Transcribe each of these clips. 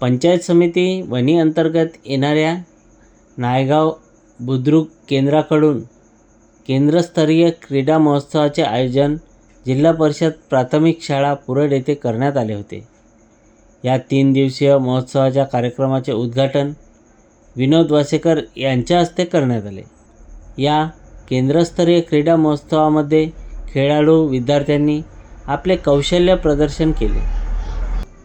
पंचायत समिती वणी अंतर्गत येणाऱ्या नायगाव बुद्रुक केंद्राकडून केंद्रस्तरीय क्रीडा महोत्सवाचे आयोजन जिल्हा परिषद प्राथमिक शाळा पुरड येथे करण्यात आले होते. या तीन दिवसीय महोत्सवाच्या कार्यक्रमाचे उद्घाटन विनोद वासेकर यांच्या हस्ते करण्यात आले. या केंद्रस्तरीय क्रीडा महोत्सवामध्ये खेळाडू विद्यार्थ्यांनी आपले कौशल्य प्रदर्शन केले.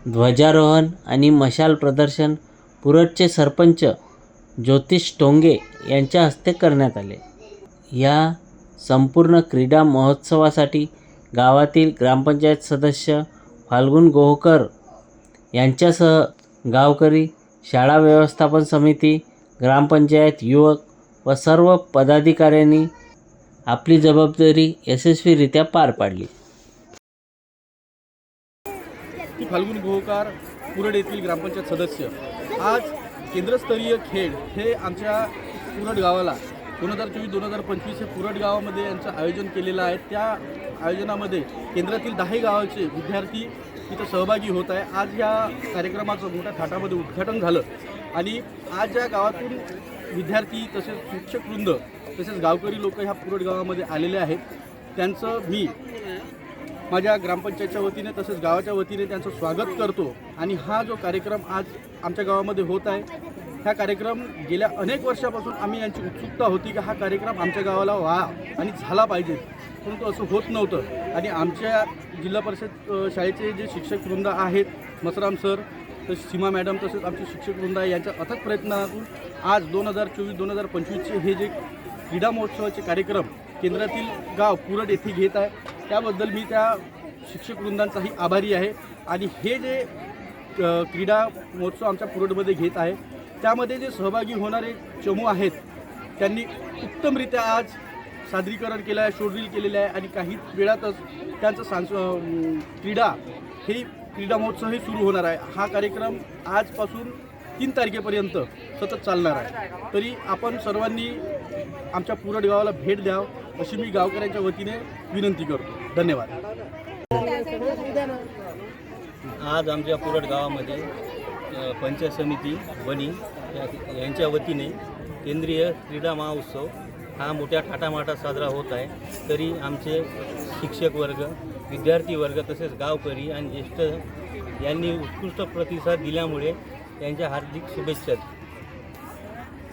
ध्वजारोहण आणि मशाल प्रदर्शन पुरटचे सरपंच ज्योतिष टोंगे यांच्या हस्ते करण्यात आले. या संपूर्ण क्रीडा महोत्सवासाठी गावातील ग्रामपंचायत सदस्य फाल्गुन गोहकर यांच्यासह गावकरी शाळा व्यवस्थापन समिती ग्रामपंचायत युवक व सर्व पदाधिकाऱ्यांनी आपली जबाबदारी यशस्वीरित्या पार पाडली. फाल्गुन गोहकार पुरड येथील ग्रामपंचायत सदस्य. आज केंद्रस्तरीय खेळ हे आमच्या पुरड गावाला दोन हजार चोवीस दोन हजार पंचवीस हे पुरड गावामध्ये यांचं आयोजन केलेलं आहे. त्या आयोजनामध्ये केंद्रातील दहाही गावाचे विद्यार्थी तिथं सहभागी होत आहे. आज या कार्यक्रमाचं मोठ्या थाटामध्ये उद्घाटन झालं आणि आज या गावातून विद्यार्थी तसेच शिक्षकवृंद तसेच गावकरी लोक ह्या पुरड गावामध्ये आलेले आहेत. त्यांचं मी माझ्या ग्रामपंचायतच्या वतीने तसेच गावाच्या वतीने त्यांचं स्वागत करतो. आणि हा जो कार्यक्रम आज आमच्या गावामध्ये होत आहे हा कार्यक्रम गेल्या अनेक वर्षापासून आम्ही यांची उत्सुकता होती की हा कार्यक्रम आमच्या गावाला व्हा आणि झाला पाहिजे. परंतु असं होत नव्हतं. आणि आमच्या जिल्हा परिषद शाळेचे जे शिक्षक वृंद आहेत मसराम सर तसेच सीमा मॅडम तसेच आमचे शिक्षक वृंद आहे यांच्या अथक प्रयत्नातून आज दोन हजार चोवीस दोन हजार पंचवीसचे हे जे क्रीडा महोत्सवाचे कार्यक्रम केंद्रातील गाव पुरड येथे घेत आहे त्याबद्दल मी त्या शिक्षक वृंदांचाही आभारी आहे. आणि हे जे क्रीडा महोत्सव आमच्या पुरटमध्ये घेत आहे त्यामध्ये जे सहभागी होणारे चमू आहेत त्यांनी उत्तमरित्या आज सादरीकरण केलं आहे शोधील केलेलं आहे आणि काही वेळातच त्यांचं सांस क्रीडा हे क्रीडा महोत्सवही सुरू होणार आहे. हा कार्यक्रम आजपासून तीन तारखेपर्यंत सतत चालणार आहे. तरी आपण सर्वांनी आमच्या पुरट गावाला भेट द्यावं अशी मी गावकऱ्यांच्या वतीने विनंती करतो. धन्यवाद. आज आमच्या पुरट गावामध्ये पंचायत समिती वणी यांच्या वतीने केंद्रीय क्रीडा महोत्सव हा मोठ्या थाटामाटात साजरा होत आहे. तरी आमचे शिक्षक वर्ग विद्यार्थी वर्ग तसेच गावकरी आणि ज्येष्ठ यांनी उत्कृष्ट प्रतिसाद दिल्यामुळे त्यांच्या हार्दिक शुभेच्छा